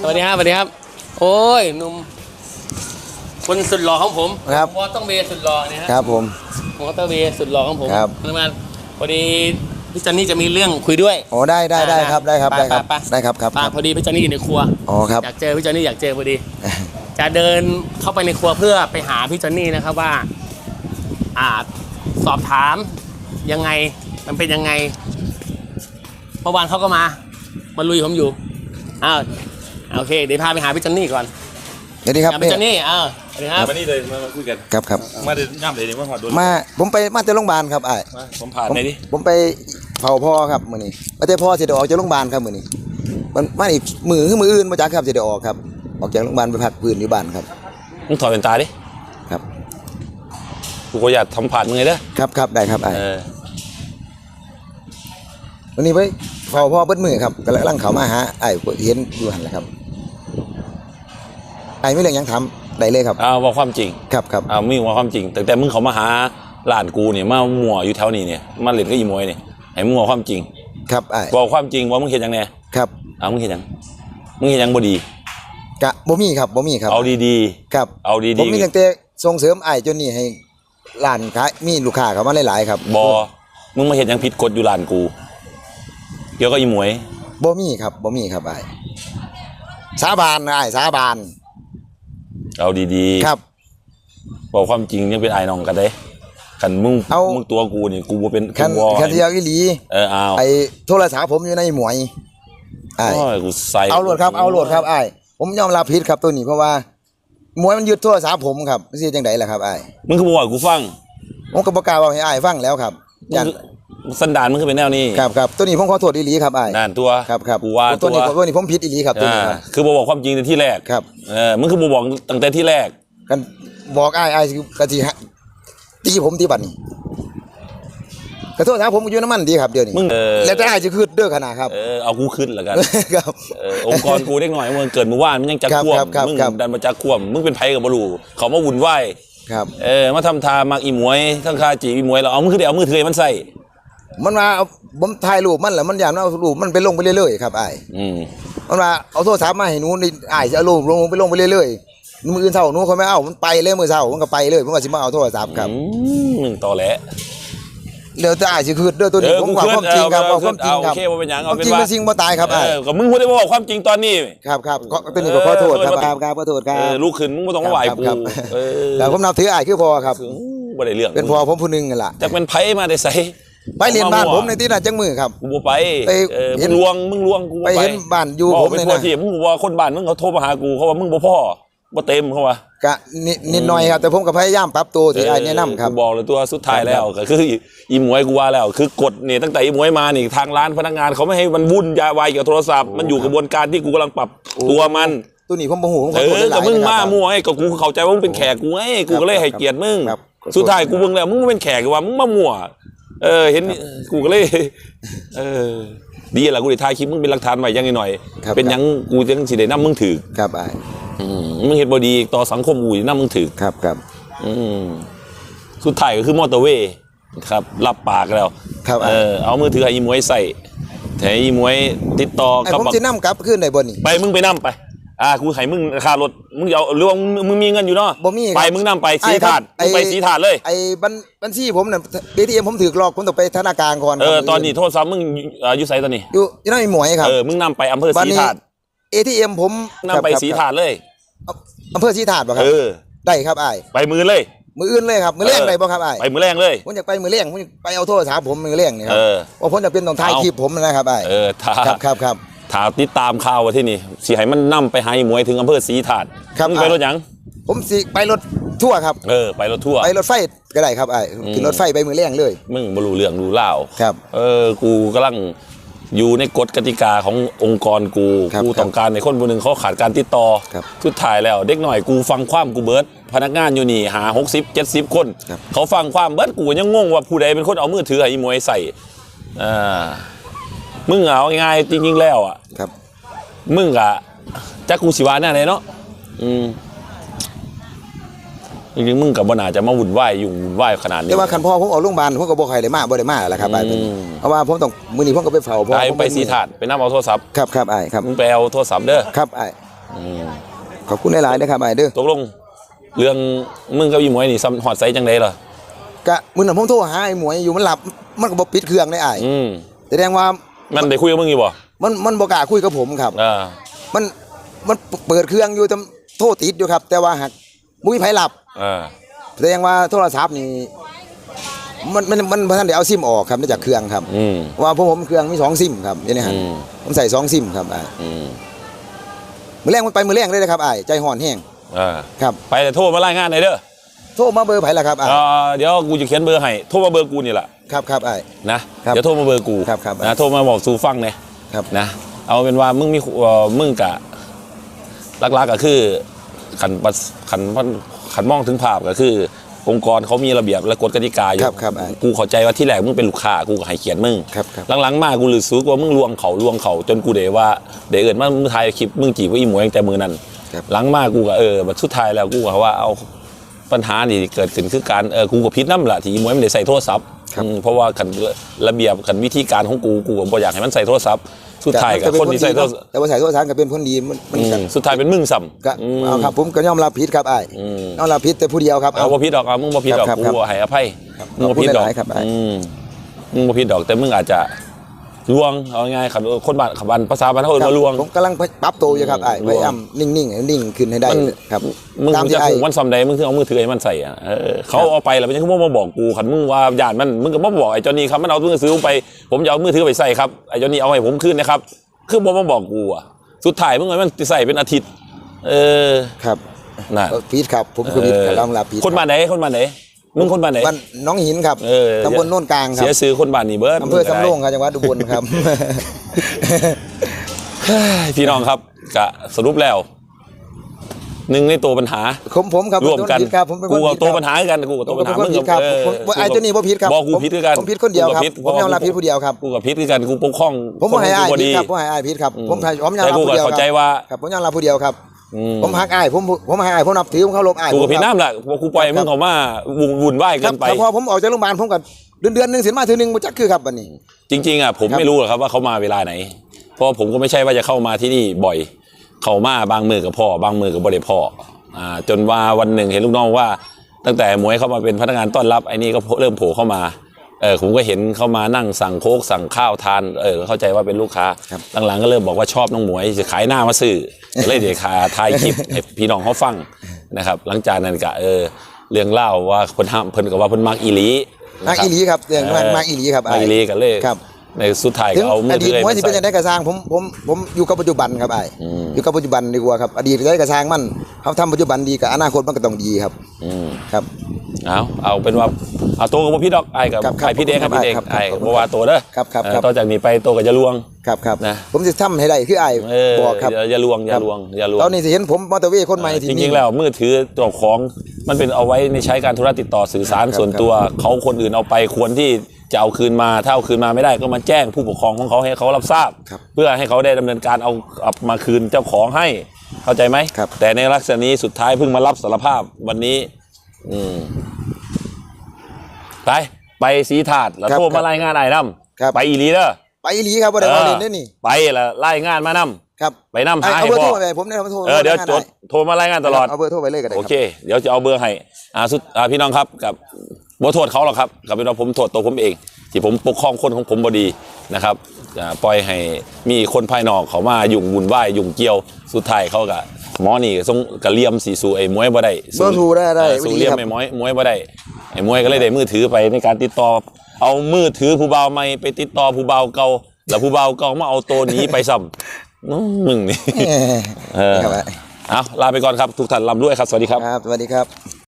สวัสดีครับสวัสดีครับ โอ้ยหนุ่มคนสุดหล่อของผมครับ วอต้องเบย์สุดหล่อเนี่ยฮะครับผมมอเตอร์เบย์สุดหล่อของผมครับทำงานพอดีพี่จอนนี่จะมีเรื่องคุยด้วยโอ้ได้ได้ได้ครับได้ครับปได้ครับปปได้ครับครับปครับพอดีพี่จอนนี่อยู่ในครัวอ๋อครับอยากเจอพี่จอนนี่อยากเจอพอดี จะเดินเข้าไปในครัวเพื่อไปหาพี่จอนนี่นะครับว่าอ่าสอบถามยังไงมันเป็นยังไงเมื่อวานเขาก็มามาลุยผมอยู่อ้าว โอเคเดี๋ยวพาไปหาพี่จอนนี่ก่อนเดี๋ยวนี้ครับหาพี่จอนนี่อ้าวสวัสดีครับมานี่เลยมามาคุยกันครับครับมาเดินย่ำเลยนี่ว่าหอดโดนมาผมไปมาจากโรงพยาบาลครับไอ้ายมาผมผ่านผมไหนดิผมไปเผาพ่อครับมื้อนี้มาแต่พ่อสิได้ออกจากโรงพยาบาลครับมื้อนี้มันมาอีกมือคือมืออื่นมาจากครับสิได้ออกครับ ออกจากโรงพยาบาลไปพักพื้นอยู่บ้านครับมึงถอดเป็นตาดิครับกูก็อยากทำผ่านมึงไงเด้อครับครับได้ครับไอ้ายเออวันนี้ไปเผาพ่อเบิดมือครับกำลังเข้ามาหาไอ้ายเห็นอยู่หั่นแหละครับไอ้ายมีเรื่องหยังทำได้เลยครับเอาว่าความจริงครับครับเอามึงว่าความจริง แต่แต่มึงเขามาหาหลานกูเนี่ยมาหมัวอยู่แถวนี้เนี่ยมาเล่นกับอีมวยเนี่ยให้มึงว่าความจริงครับไอ้ายบอกความจริงว่ามึงเห็นยังไงครับเอามึงเห็นยังมึงเห็นยังบ่ดีกะบ่มีครับบ่มีครับ เอาดีครับๆเอาดีผมมีตั้งแต่ส่งเสริมไอ้ายจนนี่ให้ร้านขายมีลูกค้าเข้ามาหลายๆครับๆบอมึงมาเห็นยังผิดกฎอยู่หลานกูเกี่ยวกับอีมวยบ่มีครับบ่มีครับไอ้ายสาบานนะไอ้ายสาบาน เอาดีครับๆบอกความจริงยังเป็นไอ้น้องกันเด้กันมึงเอามึงตัวกูเนี่ยกูบ่เป็นคันกูบ่คันที่เอาอีหลีเออเอาไอ้โทรศัพท์ผมอยู่ในหมวยไอ้ายโอ้ยกูใส่เอาโหลดครับเอาโหลดครับไอ้ายผมยอมรับผิดครับตัวนี้เพราะว่าหมวยมันยึดโทรศัพท์ผมครับสิจังไดล่ะครับไอ้ายมึงคือบ่บอกกูฟังผมก็บ่กล้าเว้าให้อ้ายฟังแล้วครับมึงยันคือ สันดานมึงคือเป็นแนวนี้ครับครับตัวนี้ผมขอโทษอีหลีครับไอ้ายนั่นตัวครับครับกูว่าตัตัววนี้ตัวนี้ผมผิดอีหลีครับตัวอ่านี้ครับคือบ่บอกความจริงในที่แรกครับเออมึงคือบ่บอกตั้งแต่ที่แรกกันบอกอ้ายอ้ายสิกะสิฮะตีผมที่บัดนี้กระโทษครับผมอยู่น้ำมันดีครับเดี๋ยวนี้มึงเออแล้วแต่อ้ายจะคืดเด้อขนาดครับเออเอากูขึ้นแล้วกันครับเออองค์กรกูเด็กหน่อยมึงเกิดเมื่อวานมันยังจักครับควมครับครับมึงครับดันมาจักควมมึงเป็นไผกับบรูเขามาวุ่นวายครับเออมาทำทามักอีหมวยทั้งคาจีอีหมวยเราเอามึงคือได้เอามือถือให้มันใส่ มันมาเอาผมถ่ายรูปมันแหละมันอยากเอารูปมันไปลงไปเรื่อยๆครับอ้ายอืมมันมาเอาโทรศัพท์มาให้หนูนี่อ้ายจะเอารูปลงไปลงไปเรื่อยๆมืออื่นเช้าหนูเขาไม่เอามันไปเลยมือเช้ามันก็ไปเลยผมก็สิมาเอาโทรศัพท์ครับอืมมึงตอแหลเดี๋ยวแต่อ้ายสิคืดเด้อตัวนี้เออผมกูว่าคืดความจริงครับเอาว่าความจริงครับเอาโอเคว่าเป็นหยังคเอาวามเป็นจริงว่าเป็นสิ่งบ่ตายครับอ้ายเออก็มึงพูดได้บอกความจริงตอนนี้ ครับครับก็ตัวนี้ก็ขอโทษครับเออครับครับขอโทษครัเอบอลูกขึ้นมึงไม่ต้องมาไหวกูครับเออแต่ผมนับถืออ้ายคือพอครับบ่ได้เรื่องเป็นพอผมผู้หนึงนั่นล่ะ จากเป็นไผมาได้ใส่ ไปเรียนบ้านผมในที่นั่นจังมือครับกูบ่ไปไปเออเห็มึน งลวงมึงลวงกูบ่ไปเห็นบ้านอยู่บผอกมเป็นเลยทั่วนะที่มึงบอกว่าคนบ้านมึงเขาโทรมาหากูเขาว่ามึงบ่พ่อบ่เต็มเขาว่า กะนิดนิดหน่อยครับ แต่ผมก็พยายามปรับตัวที่อ้ายแนะนำครับ กูบอกเลยตัวสุดท้ายครับแล้วก็คืออีหมวยกูว่าแล้ว คือกฎเนี่ยตั้งแต่อีหมวยมานี่ทางร้านพนักงานเขาไม่ให้มันวุ่นยาวายเกี่ยวกับโทรศัพท์มันอยู่กระบวนการที่กูกำลังปรับตัวมันตัวนี้ผมบ่ฮู้ผมขเออโทษอหลายๆกับมึงนะครับมามั่วไอ้ก็กูเข้าใจว่ามึงเป็นแขกกูไงกูก็เลยให้เกียรติมึงครับครับสุดท้ายกูเบิ่งแล้วมึงเป็นแขกกูว่ามึงมามั่ว เออ เห็นกูก็เลย เออ ดีแหละกูได้ถ่ายคลิปมึงเป็นหลักฐานไว้อยังหน่อยครับ เป็นหยังกูจังสิได้นํมึงถือครับอ้ายอืมมึงเฮ็ดบ่ดีต่อสังคมกูสินํมึงถือ ครับครับ อืมสุดท้ายก็คือมอเตอร์เวย์ครับ รับปากแล้วครับเออเอามือถือให้อีหมวยใส่แต่อีหมวยติดต่อไอ้กับผมสินำกลับคืนได้บ่นี่ไปมึงไปนํไป อ่ากูให้มึงค่ารถมึงจะเอาหรือว่ามึงมึงมีเงินอยู่เนาะบ่มีครับไปมึงนํไปสีไอ้ครับถาดไอ้ มึงไปสีถาดเลย ไอ้บัญบัญชีผมน่ะ ATM ผมถือหลอกผมต้องไปธนาคารก่อนเออครับตอนนี้โทษซ้ำมึงเอ่ออยู่ไสตอนนี้อยู่อยู่นั่นมีหมวยครับเออมึงนํไปอำเภอบัดสีนี้ถาด ATM ผมนํไปครับสีถาดเลยครับอำเภอสีถาดบ่ครัเอบอได้ครับอ้ายไปมือเลย มืออื่นเลยครับมือแรงได้บ่ครับอ้ายไปมือแรงเลย ผมอยากไปมือแรงผมอยากไปเอาโทรศัพท์ผมมือแรงนี่ครัเอบอ ว่าผมจะเป็นต้องถ่ายเอาคลิปผมนะครับอ้ายเออถ้าครับครับครับ ถ้าติดตามข่าวว่าที่นี่สิให้มันนํไปหาอีหมวยถึงอำเภอสีถาดครับมึงไปรถหยัง ผมสิไปรถทั่วร์ครับ เออไปรถทั่วร์ ไปรถไฟก็ได้ครับอ้ายขึ้นรถไฟไปมือแรงเลย มึงบ่รู้เรื่องรู้เล่าวครับเออ กูกำลังอยู่ในกฎกติกาขององค์กรกู ครับกูต้องการในคนคนหนึ่งเขาขาดการติดต่อครับสุดท้ายแล้วเด็กหน่อยกูฟังความกูเบิร์ดพนักงานอยู่นี่หาหกสิบเจ็ดสิบคน ครับ เขาฟังความเบิร์ดกูยังงงว่าผู้ใดเป็นคนเอามือถือไอ้มวยใส่อ่า มึงเอาง่ายๆจริงๆแล้วอะ ครับ มึงอะจักกูสิวาแน่เลยเนาะอืมจริงๆมึงกับบนาจะมาวุ่นวายอยู่วุ่นวายขนาดนี้ แต่ว่าคันพ่อผมออกโรงพยาบาลผมก็บ่ใครได้มาบ่ได้มาแหละครับอ้ายอืม เพราะว่าผมต้องมื้อนี้ผมก็ไปเฝ้าพ่อไปผมไปสีถาดไปนั่งเอาโทรศัพท์ครับครับอ้ายครับ มึงไปเอาโทรศัพท์เด้อครับอ้ายขอบคุณหลายๆนะครับไอ้เด้อ ตกลง เรื่องมึงกับอีหมวยนี่ซ้ำหอดใสจังไดล่ะกะมื้อนั้นผมโทรหาไอ้หมวยอยู่มันหลับมันก็บ่ปิดเครื่องได้อ้ายอืมแสดงว่า มันได้คุยกับมึงอยู่บ่มันมันบ่กล้าคุยกับผมครับ อ่ามันมันเปิดเครื่องอยู่แต่โทรติดอยู่ครับ แต่ว่าหักบ่มีไผหลับอ่าแสดงว่าโทรศัพท์นี่มันมันมันบ่ทันได้เอาซิมออกครับจากเครื่องครับ อืม ว่าผมผมเครื่องมีสองซิมครับนี่นะฮะอืม ผมใส่สองซิมครับอ้ายอืมมื้อแรงมันไปมื้อแรงเลยนะครับอ้ายใจห่อนแห้งอ่าครับไปแต่โทรมารายงานหน่อยเด้อโทรมาเบอร์ไผล่ะครับอ้ายอ่าเดี๋ยวกูจะเขียนเบอร์ให้โทรมาเบอร์กูนี่แหละ ครับครับอ้ายนะครับเดี๋ยวโทรมาเบอร์กูครับครับนะโทรมาบอกสู่ฟังเนี่ยครับ นะเอาเป็นว่ามึงมีเอ่อมึงกะลักๆก็คือขันปัสขันพันขันมองถึงภาพก็คือ องค์กรเขามีระเบียบและกฎกติกาอยู่ครับครับอ่ากูเข้าใจว่าที่แรกมึงเป็นลูกค้ากูก็ให้เกียรติมึงครับครับ หลังๆมากูรู้สึกว่ามึงลวงเขาลวงเขาจนกูเดว่าเดี๋ยวเอินว่ามึงถ่ายคลิปมึงจีบว่าอีหมวยตั้งแต่มือนั้น ครับ หลังมากูก็เออบัดสุดท้ายแล้วกูก็ว่าเอาปัญหานี่เกิดขึ้นคือการเออกูก็พิษน้ำละที่อีหมวยมันได้ใส่โทรศัพท์ อืมเพราะว่าขันระเบียบขันวิธีการของกูกูก็บ่อยากให้มันใส่โทรศัพท์สุดท้ายกับคนที่ใส่โทรศัพท์แต่ว่าใส่โทรศัพท์ก็เป็นคนดีมันมันอืก็มสุดท้ายเป็นมึงซ้ก็ำอืมเอาครับผมก็ยอมรับผิดครับอ้ายอืมยอมรับผิดแต่ผู้เดียวครับเอาบ่ผิดดอกเอามึงบ่ผิดดอกครับกูครับบ่ให้อภัยครับมึงบ่ผิดดอกขอบคุณหลายๆครับอ้ายอืมมึงบ่ผิดดอกแต่มึงอาจจะ ลวงเอาง่ายๆขันคนบ้านขับบ้านภาษาบ้านเฮาเอิ้นว่าลวง ผมกำลังปรับตัวอยู่ครับอ้ายลวงพยายามนิ่งๆให้นิ่งขึ้นให้ได้มัน ครับมึงตามจะที่อ้ายถูกวันซอมใดมึงคือเอามือถือให้มันใส่อะเออเขาเอาไปแล้วมันยังคือบ่มาบอกกูขันมึงว่าญาติมันมึงก็บ่บอกไอ้เจ้านี่ครับมันเอามือถือไป ผมจะเอามือถือไปใส่ครับไอ้เจ้านี่เอาให้ผมคืนนะครับคือบ่มาบอกกูอะสุดท้ายมึงให้มันใส่เป็นอาทิตย์ เออครับน่ะเออผิดครับ ผมคือผิดครับยอมรับผิดคนบ้านไหนคนบ้านไหน มึงคนบ้านไหน บ้านน้องหินครับเออ ตำบลโน่นกลางครัเสียบซื้อคนบ้านนี่เบิร์ดอำเภอสำโรงครับจังหวัดอุบลครับพี่น้องครับกะสรุปแล้วหนึ่งในตัวปัญหา ผมผมครับร่วมกันผผิดครับผมเป็นคกูนกับผิดตัวครับปัญหาคือกันกูกับตัวปัญหาผมเป็นคนผิดครับเออผมผมไอ้เจ้านี่บ่ผิดครับบอกกูผมผิดคือกันผมผิดคนเดียวครับกูผมยอมรับผิดผู้เดียวครับ กูกับผิดคือกันกูปกป้องผมบ่ให้อ้ายคนผิดดีครับผมให้อ้ายผิดครับอืมผมผมยอมแต่รับกูผู้ก็เดียวเข้าคใจรับว่า ครับผมยอมรับผู้เดียวครับ อืมผมหักอ้ายผมผมให้อ้ายผมนับถือผมเคารพอ้ายกูกับผมผิดครับน้ำแหละพอกูปล่อยมึงเขามาวุ่นวุ่นวายคเกิรับนไปถ้าพอผมออกจากโรงพยาบาลผมก็เดือนเดือนหนึงสินมาเทื่อหนึงบ่จักคือครับบัดนี้ จริงๆอะผมครับไม่รู้หรอกครับว่าเขามาเวลาไหน เพราะผมก็ไม่ใช่ว่าจะเข้ามาที่นี่บ่อย เขามาบางมือกับพ่อ บางมือกับบริพ่ออ่าจนว่าวันหนึ่งเห็นลูกน้องว่า ตั้งแต่หมวยเข้ามาเป็นพนักงานต้อนรับไอ้นี่ก็เริ่มโผล่เข้ามาเออผมก็เห็นเข้ามานั่งสั่งโค้กสั่งข้าวทานเออเข้าใจว่าเป็นลูกค้าครับหลังๆก็เริ่มบอกว่าชอบน้องหมวยจะขายหน้ามาซื้อก็เลยเดี๋ยวขายถ่ายคลิปให้พี่น้องเขาฟังนะครับ หลังจากนั้นก็เออเรื่องเล่าว่าเพิ่นห้ามเพิ่นก็ว่าเพิ่นมักอีหลีมานะครับอีหลีครับเรื่องมามาอีหลีครับมาอีหลีกันเลยครับในสุดท้ายถึก็งเอามืออดีถืตอมวยไปที่เป็นใส่จังได๋กระสร้างผมผมผมอยู่กับปัจจุบันครับอ้ายอืมอยู่กับปัจจุบันดีกว่าครับ อดีตได้กระสร้างมันเขาทำปัจจุบันดีกับอนาคตมันก็ต้องดีครับอืมครับ เอาเอาเป็นว่าเอาตัวกับบ่พี่ดอกไอ้กับครับครับไอ้พี่เด็กครับครับพี่เด็กครับไอ้ครับบ่ว่าตัวเด้อครับครับเออครับต่อจากนี้ไปตัวก็จะลวงครับครับนะผมจะทำให้ได้คืออ้ายเออบอกครับอย่าอย่าลวงอย่าลวงอย่าลวงตอนนี้สิเห็นผมมอเตอร์เวย์คนใหม่ที่จนี่ริงๆแล้วมือถือตัวของมันเป็นเอาไว้ในใช้การธุรติดต่อสื่อสารครับส่วนตัวเขาคนอื่นเอาไปควรที่จะเอาคืนมาถ้าเอาคืนมาไม่ได้ก็มาแจ้งผู้ปกครองของเขาให้เขารับทราบครับเพื่อให้เขาได้ดำเนินการเอาเอามาคืนเจ้าของให้เข้าใจไหมครับแต่ในลักษณะนี้สุดท้ายเพิ่งมารับสารภาพวันนี้ อืม ไปไปสีถาดแล้วครับโทรมารายงานไอ้น้ครับำไปอีหลีเด้อ ไปอีหลีครับบ่ได้ว่าเล่นเด้อนี่ไปแล้วรายงานมานครับำไปนำไอ้หาเอาให้เบอร์พ่โทอรไปผมได้ผมโทรเออเดี๋ยวได้จดโทรมารายงานตลอด เอาเบอร์โทรไปเลยก็ได้คโอรับ เค เดี๋ยวจะเอาเบอร์ให้อ่าสุดอ่าพี่น้องครับกับบ่โทษเขาหรอกครับกับเป็นว่าผมโทษตัวผมเอง ที่ผมปกครองคนของผมบดีนะครับอ่าปล่อยให้มีคนภายนอกเขามายุ่งวุ่นวายยุ่งเกี่ยวสุดท้ายเขาก็ หมอนี่ทรงกะเลี่ยมสีสูไอ้มวยบ่ได้เบอร์โทรได้ได้เออสูดีเลี่ยมครับ ไอ้มวยมวยบ่ได้ไอ้มวยก็เลยได้มือถือไปในการติดต่อ เอามือถือผู้เบาวใหม่ไปติดต่อผู้เบาวเก่าแล้วผู้เบาวเก่ามาเอาตัวหนี้ไปซ้ำน้องมึงนี่เออเออ ครับเอาลาไปก่อนครับ ทุกท่านลำด้วยครับ สวัสดีครับ ครับสวัสดีครับ